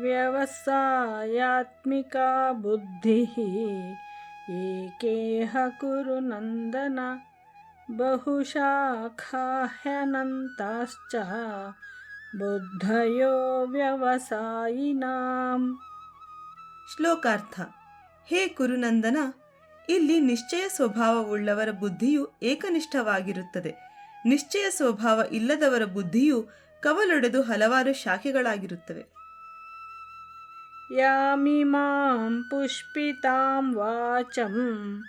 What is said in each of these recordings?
ವ್ಯವಸಾಯಾತ್ಮಿಕಾ ಬುದ್ಧಿ ಏಕೇಹ ಕುರು ನಂದನ? ಬುದ್ಧಯೋ ವ್ಯವಸಾಯಿನಾಂ. ಶ್ಲೋಕಾರ್ಥ. ಹೇ ಕುರುನಂದನ ಇಲ್ಲಿ ನಿಶ್ಚಯ ಸ್ವಭಾವವುಳ್ಳವರ ಬುದ್ಧಿಯು ಏಕನಿಷ್ಠವಾಗಿರುತ್ತದೆ. ನಿಶ್ಚಯ ಸ್ವಭಾವ ಇಲ್ಲದವರ ಬುದ್ಧಿಯು ಕವಲೊಡೆದು ಹಲವಾರು ಶಾಖೆಗಳಾಗಿರುತ್ತವೆ. ಯಾಮಿಮಾಂ ಪುಷ್ಪಿತಾಂ ವಾಚಂ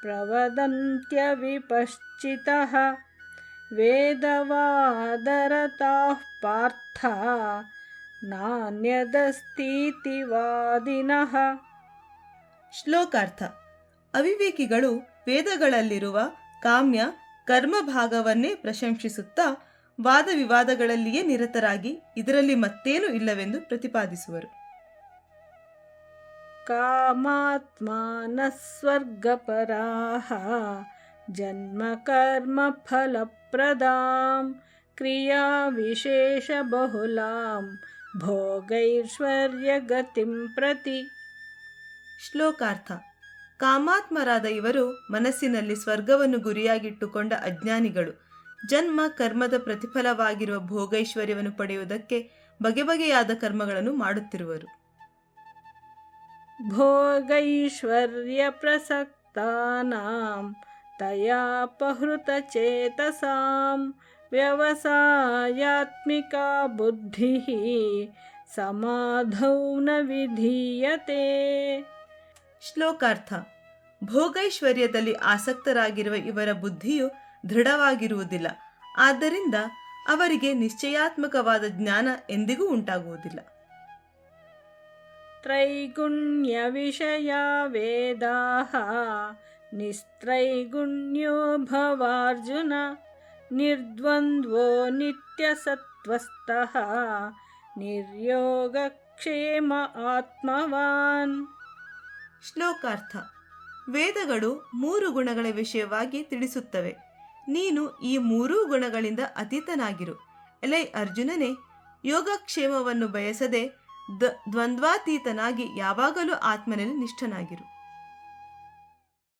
ಪ್ರವದಂತ್ಯವಿಪಶ್ಚಿತಃ ವೇದವಾದರತಾಃ ಪಾರ್ಥ ನಾಣ್ಯದಸ್ತೀತಿವಾದಿನಃ ಶ್ಲೋಕಾರ್ಥ ಅವಿವೇಕಿಗಳು ವೇದಗಳಲ್ಲಿರುವ ಕಾಮ್ಯ ಕರ್ಮ ಭಾಗವನ್ನೇ ಪ್ರಶಂಸಿಸುತ್ತಾ ವಾದ ವಿವಾದಗಳಲ್ಲಿಯೇ ನಿರತರಾಗಿ ಇದರಲ್ಲಿ ಮತ್ತೇನೂ ಇಲ್ಲವೆಂದು ಪ್ರತಿಪಾದಿಸುವರು. कामात्मानः स्वर्गपराः जन्मकर्मफलप्रदां क्रियाविशेषबहुलां भोगैश्वर्यगतिं प्रति ಶ್ಲೋಕಾರ್ಥ ಕಾಮಾತ್ಮರಾದ ಇವರು ಮನಸ್ಸಿನಲ್ಲಿ ಸ್ವರ್ಗವನ್ನು ಗುರಿಯಾಗಿಟ್ಟುಕೊಂಡ ಅಜ್ಞಾನಿಗಳು ಜನ್ಮ ಕರ್ಮದ ಪ್ರತಿಫಲವಾಗಿರುವ ಭೋಗೈಶ್ವರ್ಯವನ್ನು ಪಡೆಯುವುದಕ್ಕೆ ಬಗೆ ಬಗೆಯಾದ ಕರ್ಮಗಳನ್ನು ಮಾಡುತ್ತಿರುವರು भोगैश्वर्यप्रसक्तानां तयापहृतचेतसां व्यवसायात्मिका बुद्धिः समाधौ न विधीयते ಶ್ಲೋಕಾರ್ಥ ಭೋಗೈಶ್ವರ್ಯದಲ್ಲಿ ಆಸಕ್ತರಾಗಿರುವ ಇವರ ಬುದ್ಧಿಯು ದೃಢವಾಗಿರುವುದಿಲ್ಲ ಆದ್ದರಿಂದ ಅವರಿಗೆ ನಿಶ್ಚಯಾತ್ಮಕವಾದ ಜ್ಞಾನ ಎಂದಿಗೂ ಉಂಟಾಗುವುದಿಲ್ಲ त्रैगुण्यविषया वेदाः निस्त्रैगुण्यो भवार्जुन निर्द्वन्द्वो नित्यसत्त्वस्तः निर्योगक्षेम आत्मवान् ಶ್ಲೋಕಾರ್ಥ ವೇದಗಳು ಮೂರು ಗುಣಗಳ ವಿಷಯವಾಗಿ ತಿಳಿಸುತ್ತವೆ ನೀನು ಈ ಮೂರೂ ಗುಣಗಳಿಂದ ಅತೀತನಾಗಿರು ಎಲೈ ಅರ್ಜುನನೇ ಯೋಗಕ್ಷೇಮವನ್ನು ಬಯಸದೆ ದ ದ್ವಂದ್ವಾತೀತನಾಗಿ ಯಾವಾಗಲೂ ಆತ್ಮನಲ್ಲಿ ನಿಷ್ಠನಾಗಿರು.